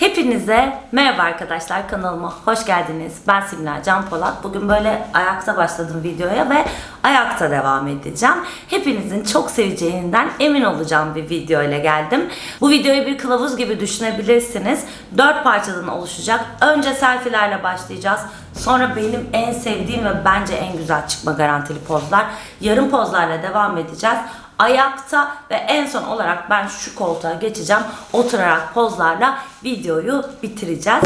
Hepinize merhaba arkadaşlar kanalıma hoş geldiniz. Ben Simla Can Polat. Bugün böyle ayakta başladım videoya ve ayakta devam edeceğim. Hepinizin çok seveceğinden emin olacağım bir video ile geldim. Bu videoyu bir kılavuz gibi düşünebilirsiniz. Dört parçadan oluşacak. Önce selfie'lerle başlayacağız. Sonra benim en sevdiğim ve bence en güzel çıkma garantili pozlar. Yarım pozlarla devam edeceğiz ayakta ve en son olarak ben şu koltuğa geçeceğim. Oturarak pozlarla videoyu bitireceğiz.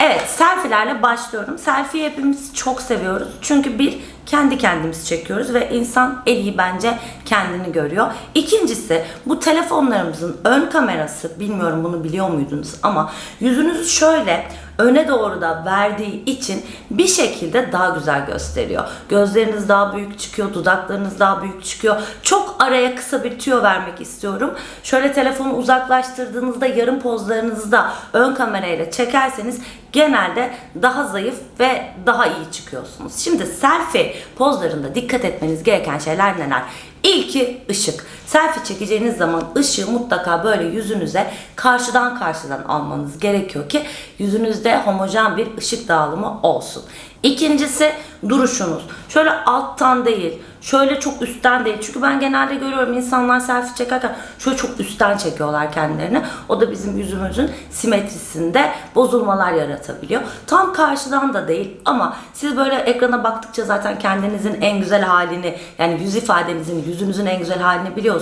Evet, selfie'lerle başlıyorum. Selfie hepimiz çok seviyoruz. Çünkü bir, kendi kendimizi çekiyoruz ve insan en iyi bence kendini görüyor. İkincisi, bu telefonlarımızın ön kamerası, bilmiyorum bunu biliyor muydunuz ama yüzünüzü şöyle öne doğru da verdiği için bir şekilde daha güzel gösteriyor. Gözleriniz daha büyük çıkıyor, dudaklarınız daha büyük çıkıyor. Çok araya kısa bir tüyo vermek istiyorum. Şöyle telefonu uzaklaştırdığınızda yarım pozlarınızı da ön kamerayla çekerseniz genelde daha zayıf ve daha iyi çıkıyorsunuz. Şimdi selfie pozlarında dikkat etmeniz gereken şeyler neler? İlki ışık. Selfie çekeceğiniz zaman ışığı mutlaka böyle yüzünüze karşıdan karşıdan almanız gerekiyor ki yüzünüzde homojen bir ışık dağılımı olsun. İkincisi duruşunuz. Şöyle alttan değil, şöyle çok üstten değil. Çünkü ben genelde görüyorum insanlar selfie çekerken şöyle çok üstten çekiyorlar kendilerini. O da bizim yüzümüzün simetrisinde bozulmalar yaratabiliyor. Tam karşıdan da değil ama siz böyle ekrana baktıkça zaten kendinizin en güzel halini yani yüz ifadenizin, yüzünüzün en güzel halini biliyorsunuz.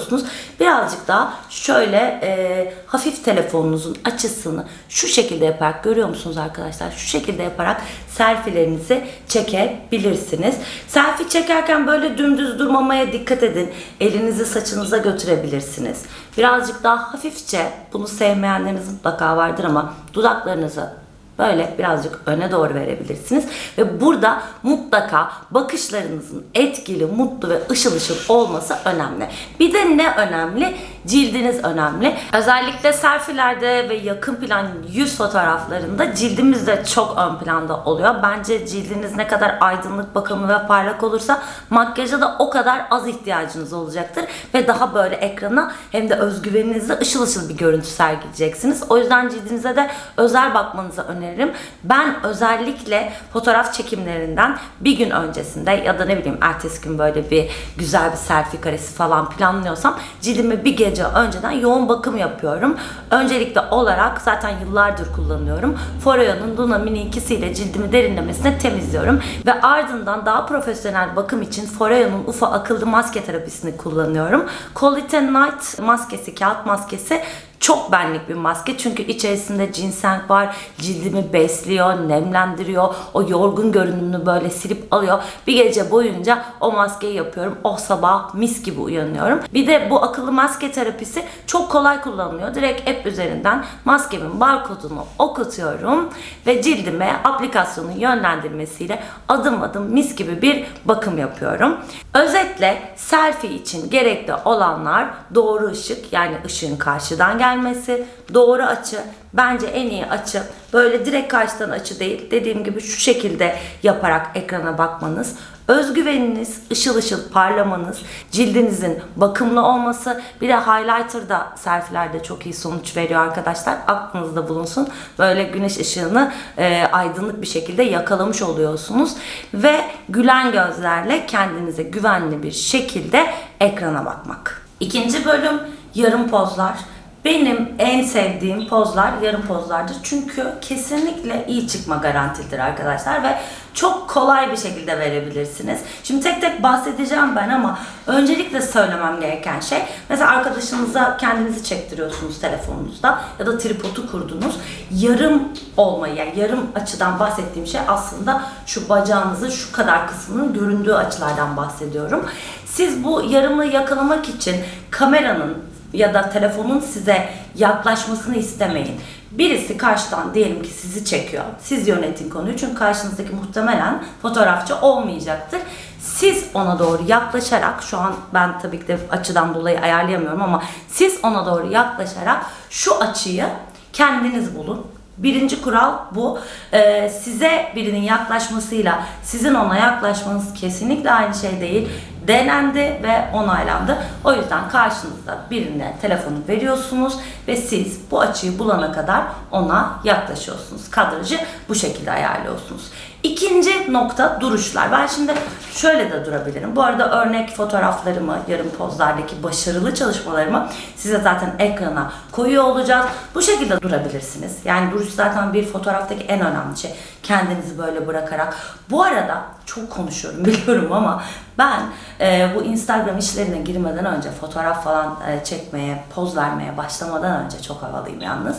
Birazcık daha şöyle e, hafif telefonunuzun açısını şu şekilde yaparak görüyor musunuz arkadaşlar? Şu şekilde yaparak selfie'lerinizi çekebilirsiniz. Selfie çekerken böyle dümdüz durmamaya dikkat edin. Elinizi saçınıza götürebilirsiniz. Birazcık daha hafifçe, bunu sevmeyenleriniz mutlaka vardır ama dudaklarınızı Böyle birazcık öne doğru verebilirsiniz. Ve burada mutlaka bakışlarınızın etkili, mutlu ve ışıl ışıl olması önemli. Bir de ne önemli? Cildiniz önemli. Özellikle selfielerde ve yakın plan yüz fotoğraflarında cildimiz de çok ön planda oluyor. Bence cildiniz ne kadar aydınlık, bakımlı ve parlak olursa makyaja da o kadar az ihtiyacınız olacaktır. Ve daha böyle ekrana hem de özgüveninizle ışıl ışıl bir görüntü sergileyeceksiniz. O yüzden cildinize de özel bakmanızı öneririm. Ben özellikle fotoğraf çekimlerinden bir gün öncesinde ya da ne bileyim ertesi gün böyle bir güzel bir selfie karesi falan planlıyorsam cildime bir gece önceden yoğun bakım yapıyorum. Öncelikle olarak zaten yıllardır kullanıyorum. Foreo'nun Luna Mini 2'si ile cildimi derinlemesine temizliyorum ve ardından daha profesyonel bakım için Foreo'nun UFA akıllı maske terapisini kullanıyorum. Quality Night maskesi, kağıt maskesi çok benlik bir maske çünkü içerisinde ginseng var. Cildimi besliyor, nemlendiriyor. O yorgun görünümünü böyle silip alıyor. Bir gece boyunca o maskeyi yapıyorum. O sabah mis gibi uyanıyorum. Bir de bu akıllı maske terapisi çok kolay kullanılıyor. Direkt app üzerinden maskemin barkodunu okutuyorum ve cildime aplikasyonun yönlendirmesiyle adım adım mis gibi bir bakım yapıyorum. Özetle selfie için gerekli olanlar doğru ışık yani ışığın karşıdan gelmesi, doğru açı, bence en iyi açı böyle direkt karşıdan açı değil. Dediğim gibi şu şekilde yaparak ekrana bakmanız, özgüveniniz, ışıl ışıl parlamanız, cildinizin bakımlı olması, bir de highlighter da selfielerde çok iyi sonuç veriyor arkadaşlar. Aklınızda bulunsun. Böyle güneş ışığını e, aydınlık bir şekilde yakalamış oluyorsunuz ve gülen gözlerle kendinize güvenli bir şekilde ekrana bakmak. İkinci bölüm yarım pozlar. Benim en sevdiğim pozlar yarım pozlardır. Çünkü kesinlikle iyi çıkma garantilidir arkadaşlar ve çok kolay bir şekilde verebilirsiniz. Şimdi tek tek bahsedeceğim ben ama öncelikle söylemem gereken şey mesela arkadaşınıza kendinizi çektiriyorsunuz telefonunuzda ya da tripodu kurdunuz. Yarım olmayı yani yarım açıdan bahsettiğim şey aslında şu bacağınızın şu kadar kısmının göründüğü açılardan bahsediyorum. Siz bu yarımı yakalamak için kameranın ya da telefonun size yaklaşmasını istemeyin. Birisi karşıdan diyelim ki sizi çekiyor. Siz yönetin konuyu çünkü karşınızdaki muhtemelen fotoğrafçı olmayacaktır. Siz ona doğru yaklaşarak şu an ben tabii ki de açıdan dolayı ayarlayamıyorum ama siz ona doğru yaklaşarak şu açıyı kendiniz bulun. Birinci kural bu. Ee, size birinin yaklaşmasıyla sizin ona yaklaşmanız kesinlikle aynı şey değil. Denendi ve onaylandı. O yüzden karşınızda birine telefonu veriyorsunuz ve siz bu açıyı bulana kadar ona yaklaşıyorsunuz. Kadrajı bu şekilde ayarlıyorsunuz. İkinci nokta duruşlar. Ben şimdi şöyle de durabilirim. Bu arada örnek fotoğraflarımı, yarım pozlardaki başarılı çalışmalarımı size zaten ekrana koyuyor olacağız. Bu şekilde durabilirsiniz. Yani duruş zaten bir fotoğraftaki en önemli şey. Kendinizi böyle bırakarak. Bu arada çok konuşuyorum biliyorum ama ben e, bu Instagram işlerine girmeden önce fotoğraf falan e, çekmeye, poz vermeye başlamadan önce çok havalıyım yalnız.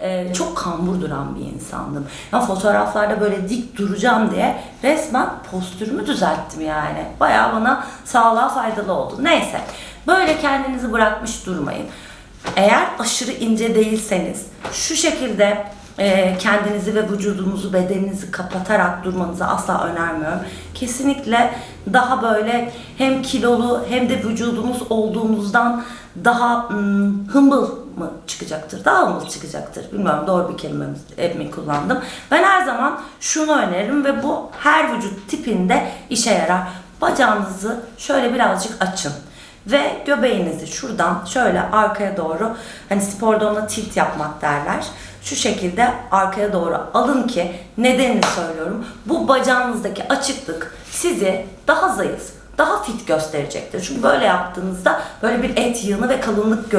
E, çok kambur duran bir insandım. Ya fotoğraflarda böyle dik duracağım diye resmen postürümü düzelttim yani. Bayağı bana sağlığa faydalı oldu. Neyse. Böyle kendinizi bırakmış durmayın. Eğer aşırı ince değilseniz şu şekilde e, kendinizi ve vücudunuzu, bedeninizi kapatarak durmanızı asla önermiyorum. Kesinlikle daha böyle hem kilolu hem de vücudunuz olduğunuzdan daha hmm, hımbıl mı çıkacaktır? Daha hımbıl çıkacaktır. Bilmiyorum doğru bir kelime mi, kullandım. Ben her zaman şunu öneririm ve bu her vücut tipinde işe yarar. Bacağınızı şöyle birazcık açın ve göbeğinizi şuradan şöyle arkaya doğru hani sporda ona tilt yapmak derler. Şu şekilde arkaya doğru alın ki nedenini söylüyorum. Bu bacağınızdaki açıklık sizi daha zayıf, daha fit gösterecektir. Çünkü böyle yaptığınızda böyle bir et yığını ve kalınlık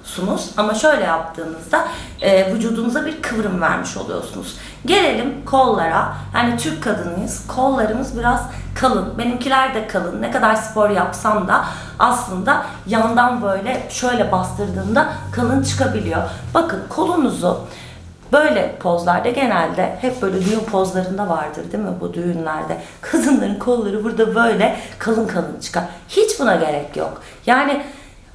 görüyorsunuz. Ama şöyle yaptığınızda e, vücudunuza bir kıvrım vermiş oluyorsunuz. Gelelim kollara. Yani Türk kadınıyız. Kollarımız biraz kalın. Benimkiler de kalın. Ne kadar spor yapsam da aslında yandan böyle şöyle bastırdığımda kalın çıkabiliyor. Bakın kolunuzu Böyle pozlarda genelde hep böyle düğün pozlarında vardır değil mi bu düğünlerde? Kadınların kolları burada böyle kalın kalın çıkar. Hiç buna gerek yok. Yani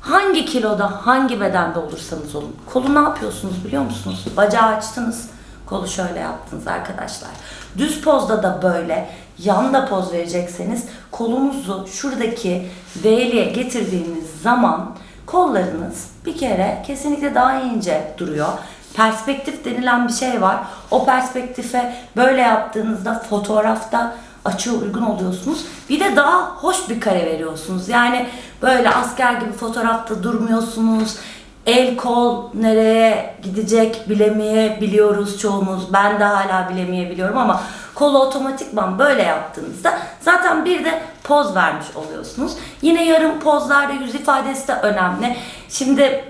hangi kiloda, hangi bedende olursanız olun. Kolu ne yapıyorsunuz biliyor musunuz? Bacağı açtınız, kolu şöyle yaptınız arkadaşlar. Düz pozda da böyle yanda poz verecekseniz kolunuzu şuradaki V'liye getirdiğiniz zaman kollarınız bir kere kesinlikle daha ince duruyor perspektif denilen bir şey var. O perspektife böyle yaptığınızda fotoğrafta açıya uygun oluyorsunuz. Bir de daha hoş bir kare veriyorsunuz. Yani böyle asker gibi fotoğrafta durmuyorsunuz. El kol nereye gidecek bilemeyebiliyoruz çoğumuz. Ben de hala bilemeyebiliyorum ama kolu otomatikman böyle yaptığınızda zaten bir de poz vermiş oluyorsunuz. Yine yarım pozlarda yüz ifadesi de önemli. Şimdi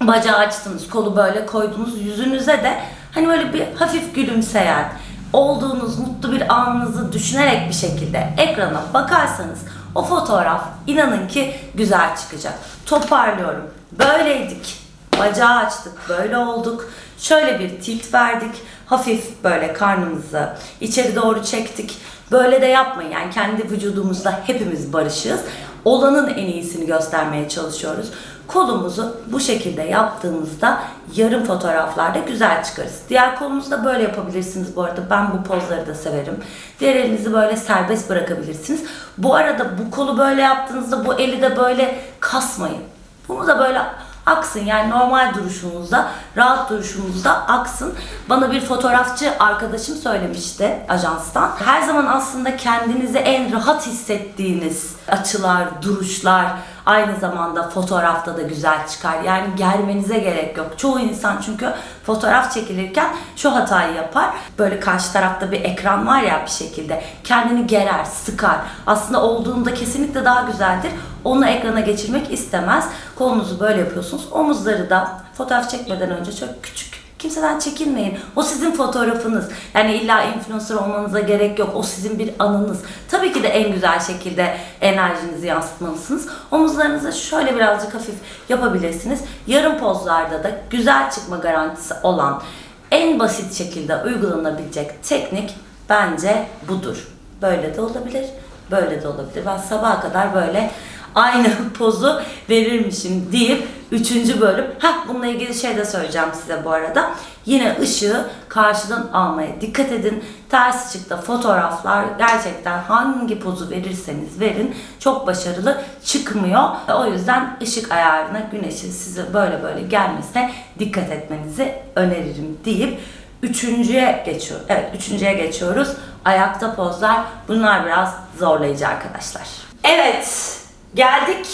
bacağı açtınız, kolu böyle koydunuz yüzünüze de hani böyle bir hafif gülümseyen, olduğunuz mutlu bir anınızı düşünerek bir şekilde ekrana bakarsanız o fotoğraf inanın ki güzel çıkacak. Toparlıyorum. Böyleydik. Bacağı açtık, böyle olduk. Şöyle bir tilt verdik. Hafif böyle karnımızı içeri doğru çektik. Böyle de yapmayın. Yani kendi vücudumuzda hepimiz barışığız. Olanın en iyisini göstermeye çalışıyoruz. Kolumuzu bu şekilde yaptığımızda yarım fotoğraflarda güzel çıkarız. Diğer kolunuzu da böyle yapabilirsiniz bu arada. Ben bu pozları da severim. Diğer elinizi böyle serbest bırakabilirsiniz. Bu arada bu kolu böyle yaptığınızda bu eli de böyle kasmayın. Bunu da böyle aksın. Yani normal duruşunuzda, rahat duruşunuzda aksın. Bana bir fotoğrafçı arkadaşım söylemişti ajanstan. Her zaman aslında kendinizi en rahat hissettiğiniz açılar, duruşlar, aynı zamanda fotoğrafta da güzel çıkar. Yani germenize gerek yok. Çoğu insan çünkü fotoğraf çekilirken şu hatayı yapar. Böyle karşı tarafta bir ekran var ya bir şekilde. Kendini gerer, sıkar. Aslında olduğunda kesinlikle daha güzeldir. Onu ekrana geçirmek istemez. Kolunuzu böyle yapıyorsunuz. Omuzları da fotoğraf çekmeden önce çok küçük Kimseden çekinmeyin. O sizin fotoğrafınız. Yani illa influencer olmanıza gerek yok. O sizin bir anınız. Tabii ki de en güzel şekilde enerjinizi yansıtmalısınız. Omuzlarınızı şöyle birazcık hafif yapabilirsiniz. Yarım pozlarda da güzel çıkma garantisi olan en basit şekilde uygulanabilecek teknik bence budur. Böyle de olabilir, böyle de olabilir. Ben sabaha kadar böyle aynı pozu verirmişim deyip üçüncü bölüm. Ha bununla ilgili şey de söyleyeceğim size bu arada. Yine ışığı karşıdan almaya dikkat edin. Ters ışıkta fotoğraflar gerçekten hangi pozu verirseniz verin çok başarılı çıkmıyor. O yüzden ışık ayarına güneşin size böyle böyle gelmesine dikkat etmenizi öneririm deyip üçüncüye geçiyor. Evet üçüncüye geçiyoruz. Ayakta pozlar. Bunlar biraz zorlayıcı arkadaşlar. Evet, geldik.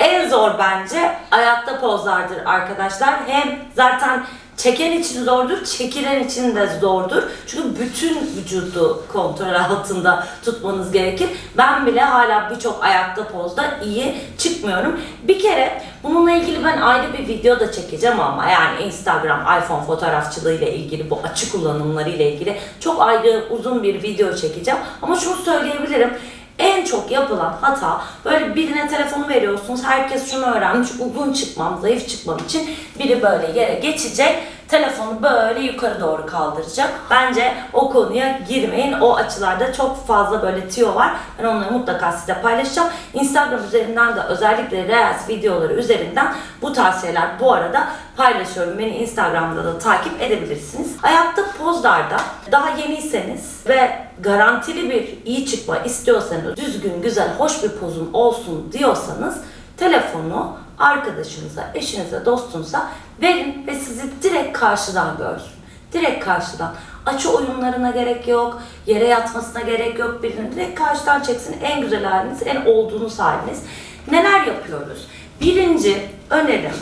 En zor bence ayakta pozlardır arkadaşlar. Hem zaten çeken için zordur, çekilen için de zordur. Çünkü bütün vücudu kontrol altında tutmanız gerekir. Ben bile hala birçok ayakta pozda iyi çıkmıyorum. Bir kere bununla ilgili ben ayrı bir video da çekeceğim ama yani Instagram, iPhone fotoğrafçılığı ile ilgili bu açık kullanımları ile ilgili çok ayrı uzun bir video çekeceğim. Ama şunu söyleyebilirim. En çok yapılan hata böyle birine telefonu veriyorsunuz. Herkes şunu öğrenmiş. Uzun çıkmam, zayıf çıkmam için biri böyle yere geçecek. Telefonu böyle yukarı doğru kaldıracak. Bence o konuya girmeyin. O açılarda çok fazla böyle tüyo var. Ben onları mutlaka size paylaşacağım. Instagram üzerinden de özellikle Reels videoları üzerinden bu tavsiyeler bu arada paylaşıyorum. Beni Instagram'da da takip edebilirsiniz. Ayakta pozlarda daha yeniyseniz ve garantili bir iyi çıkma istiyorsanız, düzgün, güzel, hoş bir pozun olsun diyorsanız telefonu arkadaşınıza, eşinize, dostunuza verin ve sizi direkt karşıdan görsün. Direkt karşıdan. Açı oyunlarına gerek yok, yere yatmasına gerek yok. Birini direkt karşıdan çeksin. En güzel haliniz, en olduğunuz haliniz. Neler yapıyoruz? Birinci önerim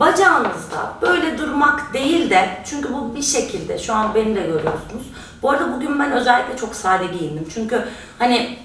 bacağınızda böyle durmak değil de çünkü bu bir şekilde şu an beni de görüyorsunuz. Bu arada bugün ben özellikle çok sade giyindim. Çünkü hani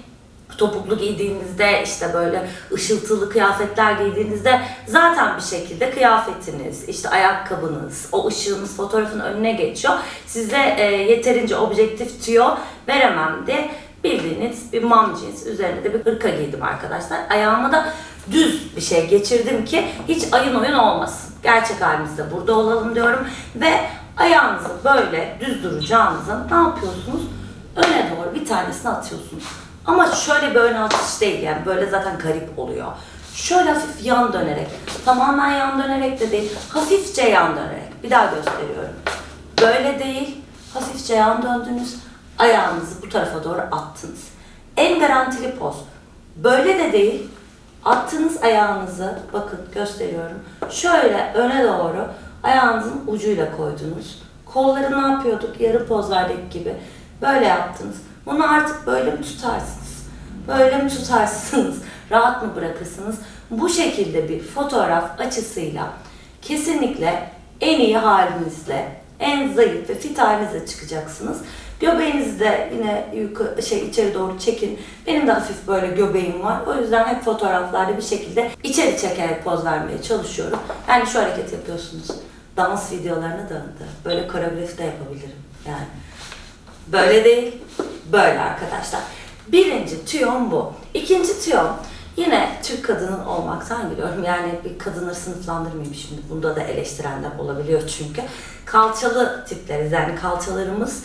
topuklu giydiğinizde işte böyle ışıltılı kıyafetler giydiğinizde zaten bir şekilde kıyafetiniz, işte ayakkabınız, o ışığınız fotoğrafın önüne geçiyor. Size e, yeterince objektif tüyo veremem diye bildiğiniz bir mom jeans üzerine de bir hırka giydim arkadaşlar. Ayağıma da düz bir şey geçirdim ki hiç ayın oyun olmasın. Gerçek halimizde burada olalım diyorum ve ayağınızı böyle düz duracağınızı ne yapıyorsunuz? Öne doğru bir tanesini atıyorsunuz. Ama şöyle ön atış değil yani böyle zaten garip oluyor. Şöyle hafif yan dönerek, tamamen yan dönerek de değil, hafifçe yan dönerek. Bir daha gösteriyorum. Böyle değil, hafifçe yan döndünüz, ayağınızı bu tarafa doğru attınız. En garantili poz. Böyle de değil, attığınız ayağınızı, bakın gösteriyorum, şöyle öne doğru ayağınızın ucuyla koydunuz. Kolları ne yapıyorduk? Yarı pozlardaki gibi. Böyle yaptınız. Bunu artık böyle mi tutarsınız? Böyle mi tutarsınız? Rahat mı bırakırsınız? Bu şekilde bir fotoğraf açısıyla kesinlikle en iyi halinizle, en zayıf ve fit halinizle çıkacaksınız. Göbeğinizi de yine yukarı, şey içeri doğru çekin. Benim de hafif böyle göbeğim var. O yüzden hep fotoğraflarda bir şekilde içeri çekerek poz vermeye çalışıyorum. Yani şu hareket yapıyorsunuz. Dans videolarına döndü. Böyle koreografi de yapabilirim. Yani Böyle değil, böyle arkadaşlar. Birinci tüyom bu. İkinci tüyom yine Türk kadının olmaktan geliyorum. Yani bir kadınları sınıflandırmayayım şimdi. Bunda da eleştirenler olabiliyor çünkü. Kalçalı tipleriz yani kalçalarımız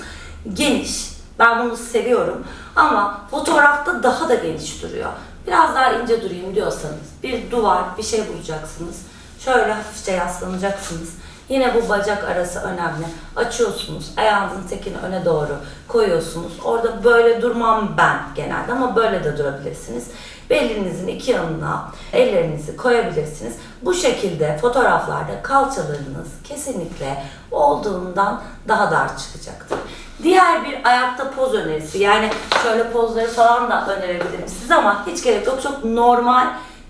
geniş. Ben bunu seviyorum ama fotoğrafta daha da geniş duruyor. Biraz daha ince durayım diyorsanız bir duvar, bir şey bulacaksınız. Şöyle hafifçe yaslanacaksınız. Yine bu bacak arası önemli. Açıyorsunuz, ayağınızın tekini öne doğru koyuyorsunuz. Orada böyle durmam ben genelde ama böyle de durabilirsiniz. Belinizin iki yanına ellerinizi koyabilirsiniz. Bu şekilde fotoğraflarda kalçalarınız kesinlikle olduğundan daha dar çıkacaktır. Diğer bir ayakta poz önerisi yani şöyle pozları falan da önerebilirim size ama hiç gerek yok. Çok normal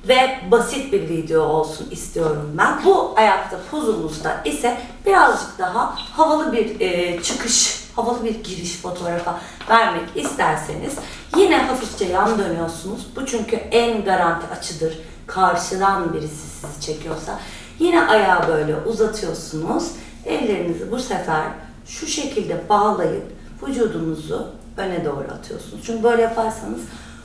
ve basit bir video olsun istiyorum ben. Bu ayakta pozumuzda ise birazcık daha havalı bir e, çıkış, havalı bir giriş fotoğrafa vermek isterseniz yine hafifçe yan dönüyorsunuz. Bu çünkü en garanti açıdır. Karşıdan birisi sizi çekiyorsa yine ayağı böyle uzatıyorsunuz. Ellerinizi bu sefer şu şekilde bağlayıp vücudunuzu öne doğru atıyorsunuz. Çünkü böyle yaparsanız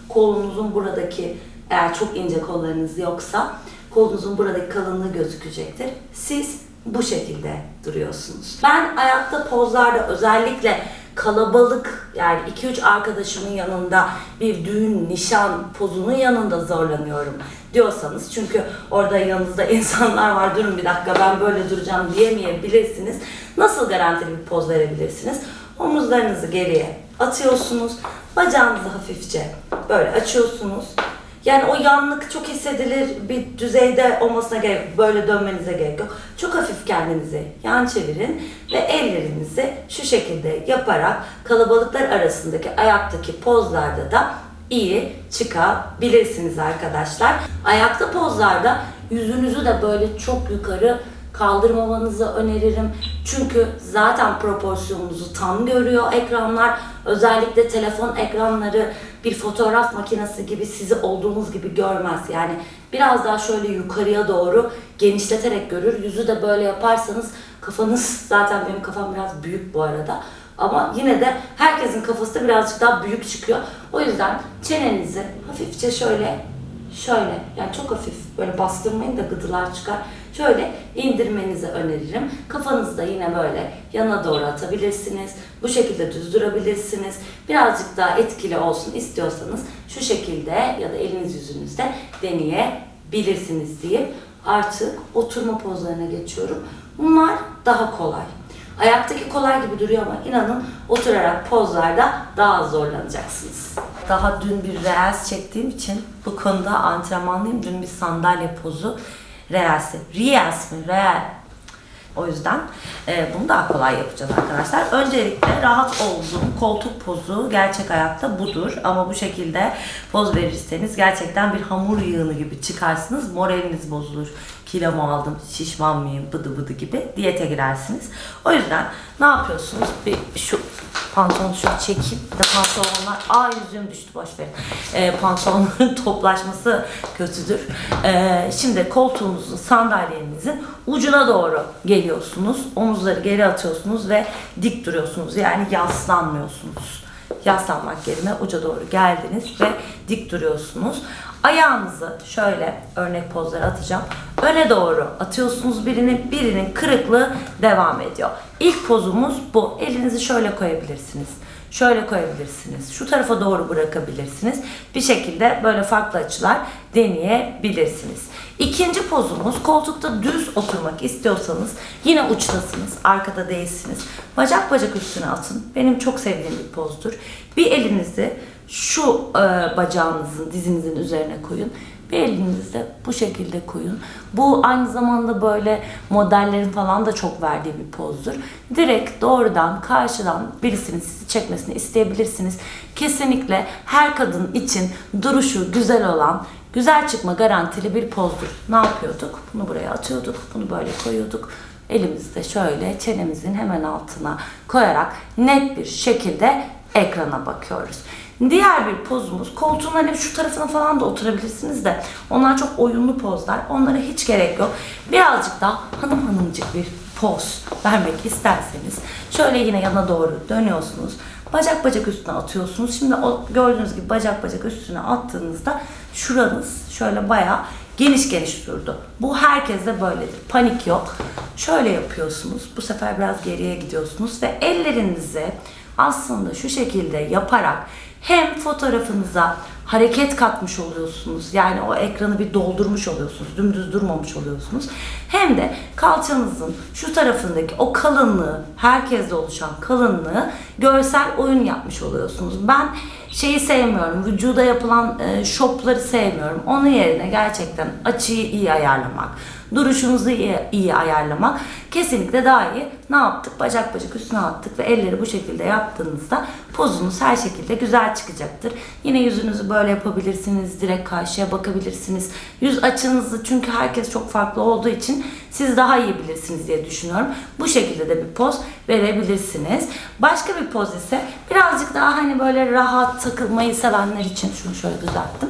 kolunuzun buradaki eğer çok ince kollarınız yoksa kolunuzun buradaki kalınlığı gözükecektir. Siz bu şekilde duruyorsunuz. Ben ayakta pozlarda özellikle kalabalık yani 2-3 arkadaşımın yanında bir düğün, nişan pozunun yanında zorlanıyorum diyorsanız çünkü orada yanınızda insanlar var durun bir dakika ben böyle duracağım diyemeyebilirsiniz. Nasıl garantili bir poz verebilirsiniz? Omuzlarınızı geriye atıyorsunuz. Bacağınızı hafifçe böyle açıyorsunuz. Yani o yanlık çok hissedilir bir düzeyde olmasına gerek. Böyle dönmenize gerek yok. Çok hafif kendinizi yan çevirin ve ellerinizi şu şekilde yaparak kalabalıklar arasındaki ayaktaki pozlarda da iyi çıkabilirsiniz arkadaşlar. Ayakta pozlarda yüzünüzü de böyle çok yukarı kaldırmamanızı öneririm. Çünkü zaten proporsiyonunuzu tam görüyor ekranlar. Özellikle telefon ekranları bir fotoğraf makinesi gibi sizi olduğunuz gibi görmez. Yani biraz daha şöyle yukarıya doğru genişleterek görür. Yüzü de böyle yaparsanız kafanız zaten benim kafam biraz büyük bu arada. Ama yine de herkesin kafası da birazcık daha büyük çıkıyor. O yüzden çenenizi hafifçe şöyle şöyle yani çok hafif böyle bastırmayın da gıdılar çıkar. Şöyle indirmenizi öneririm. Kafanızı da yine böyle yana doğru atabilirsiniz. Bu şekilde düz durabilirsiniz. Birazcık daha etkili olsun istiyorsanız şu şekilde ya da eliniz yüzünüzde deneyebilirsiniz deyip artık oturma pozlarına geçiyorum. Bunlar daha kolay. Ayaktaki kolay gibi duruyor ama inanın oturarak pozlarda daha zorlanacaksınız. Daha dün bir reels çektiğim için bu konuda antrenmanlıyım. Dün bir sandalye pozu reelsi. Reels mi? Reel. O yüzden e, bunu daha kolay yapacağız arkadaşlar. Öncelikle rahat olduğum koltuk pozu gerçek hayatta budur. Ama bu şekilde poz verirseniz gerçekten bir hamur yığını gibi çıkarsınız. Moraliniz bozulur. Kilo mu aldım, şişman mıyım, bıdı bıdı gibi diyete girersiniz. O yüzden ne yapıyorsunuz? Bir şu pantolonu şöyle çekeyim. Bir de pantolonlar, aa yüzüm düştü boş verin. E, pantolonların toplaşması kötüdür. E, şimdi koltuğunuzun, sandalyenizin ucuna doğru geliyorsunuz. Omuzları geri atıyorsunuz ve dik duruyorsunuz. Yani yaslanmıyorsunuz. Yaslanmak yerine uca doğru geldiniz ve dik duruyorsunuz. Ayağınızı şöyle örnek pozlara atacağım. Öne doğru atıyorsunuz birini, birinin kırıklığı devam ediyor. İlk pozumuz bu. Elinizi şöyle koyabilirsiniz. Şöyle koyabilirsiniz. Şu tarafa doğru bırakabilirsiniz. Bir şekilde böyle farklı açılar deneyebilirsiniz. İkinci pozumuz koltukta düz oturmak istiyorsanız yine uçtasınız, arkada değilsiniz. Bacak bacak üstüne atın. Benim çok sevdiğim bir pozdur. Bir elinizi şu e, bacağınızın, dizinizin üzerine koyun. Bir elinizi de bu şekilde koyun. Bu aynı zamanda böyle modellerin falan da çok verdiği bir pozdur. Direkt doğrudan karşıdan birisinin sizi çekmesini isteyebilirsiniz. Kesinlikle her kadın için duruşu güzel olan, güzel çıkma garantili bir pozdur. Ne yapıyorduk? Bunu buraya atıyorduk, bunu böyle koyuyorduk. Elimizi de şöyle çenemizin hemen altına koyarak net bir şekilde ekrana bakıyoruz. Diğer bir pozumuz koltuğun hani şu tarafına falan da oturabilirsiniz de onlar çok oyunlu pozlar. Onlara hiç gerek yok. Birazcık daha hanım hanımcık bir poz vermek isterseniz şöyle yine yana doğru dönüyorsunuz. Bacak bacak üstüne atıyorsunuz. Şimdi o gördüğünüz gibi bacak bacak üstüne attığınızda şuranız şöyle bayağı geniş geniş durdu. Bu herkeste böyledir. Panik yok. Şöyle yapıyorsunuz. Bu sefer biraz geriye gidiyorsunuz ve ellerinizi aslında şu şekilde yaparak hem fotoğrafınıza hareket katmış oluyorsunuz. Yani o ekranı bir doldurmuş oluyorsunuz. Dümdüz durmamış oluyorsunuz. Hem de kalçanızın şu tarafındaki o kalınlığı, herkeste oluşan kalınlığı görsel oyun yapmış oluyorsunuz. Ben şeyi sevmiyorum. Vücuda yapılan e, şopları sevmiyorum. Onun yerine gerçekten açıyı iyi ayarlamak, duruşunuzu iyi, iyi ayarlamak kesinlikle daha iyi. Ne yaptık? Bacak bacak üstüne attık ve elleri bu şekilde yaptığınızda pozunuz her şekilde güzel çıkacaktır. Yine yüzünüzü böyle yapabilirsiniz. Direkt karşıya bakabilirsiniz. Yüz açınızı çünkü herkes çok farklı olduğu için siz daha iyi bilirsiniz diye düşünüyorum. Bu şekilde de bir poz verebilirsiniz. Başka bir poz ise birazcık daha hani böyle rahat takılmayı sevenler için şunu şöyle düzelttim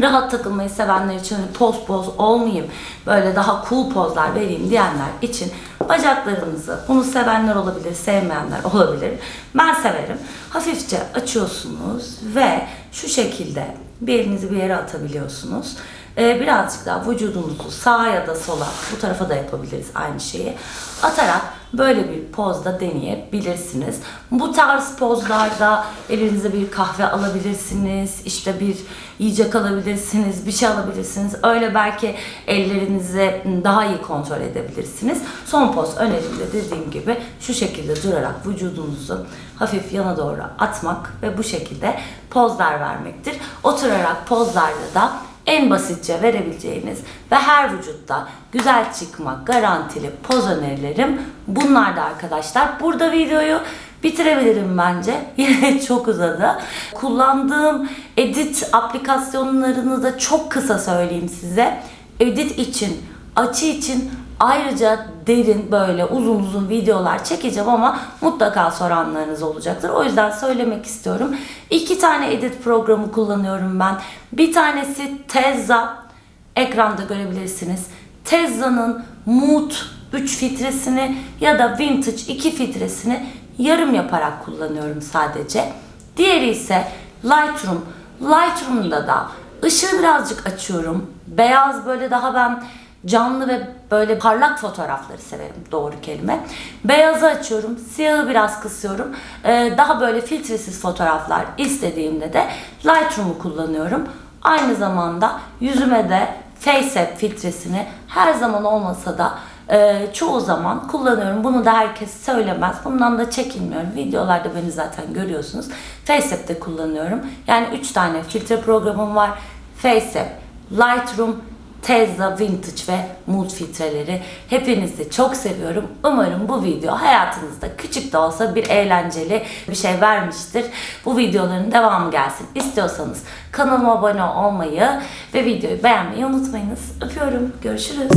rahat takılmayı sevenler için hani poz poz olmayayım, böyle daha cool pozlar vereyim diyenler için bacaklarınızı, bunu sevenler olabilir, sevmeyenler olabilir. Ben severim. Hafifçe açıyorsunuz ve şu şekilde bir elinizi bir yere atabiliyorsunuz. Ee, birazcık daha vücudunuzu sağa ya da sola, bu tarafa da yapabiliriz aynı şeyi. Atarak böyle bir pozda deneyebilirsiniz. Bu tarz pozlarda elinize bir kahve alabilirsiniz, işte bir yiyecek alabilirsiniz, bir şey alabilirsiniz. Öyle belki ellerinizi daha iyi kontrol edebilirsiniz. Son poz önerimde dediğim gibi şu şekilde durarak vücudunuzu hafif yana doğru atmak ve bu şekilde pozlar vermektir. Oturarak pozlarda da en basitçe verebileceğiniz ve her vücutta güzel çıkmak garantili poz önerilerim bunlar da arkadaşlar. Burada videoyu bitirebilirim bence. Yine çok uzadı. Kullandığım edit aplikasyonlarını da çok kısa söyleyeyim size. Edit için, açı için ayrıca derin böyle uzun uzun videolar çekeceğim ama mutlaka soranlarınız olacaktır. O yüzden söylemek istiyorum. İki tane edit programı kullanıyorum ben. Bir tanesi Tezza. Ekranda görebilirsiniz. Tezza'nın Mood 3 filtresini ya da Vintage 2 filtresini yarım yaparak kullanıyorum sadece. Diğeri ise Lightroom. Lightroom'da da ışığı birazcık açıyorum. Beyaz böyle daha ben canlı ve böyle parlak fotoğrafları severim doğru kelime. Beyazı açıyorum, siyahı biraz kısıyorum. Ee, daha böyle filtresiz fotoğraflar istediğimde de Lightroom'u kullanıyorum. Aynı zamanda yüzüme de FaceApp filtresini her zaman olmasa da e, çoğu zaman kullanıyorum. Bunu da herkes söylemez. Bundan da çekinmiyorum. Videolarda beni zaten görüyorsunuz. FaceApp'te kullanıyorum. Yani 3 tane filtre programım var. FaceApp, Lightroom, Tezza Vintage ve Mood filtreleri. Hepinizi çok seviyorum. Umarım bu video hayatınızda küçük de olsa bir eğlenceli bir şey vermiştir. Bu videoların devamı gelsin istiyorsanız kanalıma abone olmayı ve videoyu beğenmeyi unutmayınız. Öpüyorum. Görüşürüz.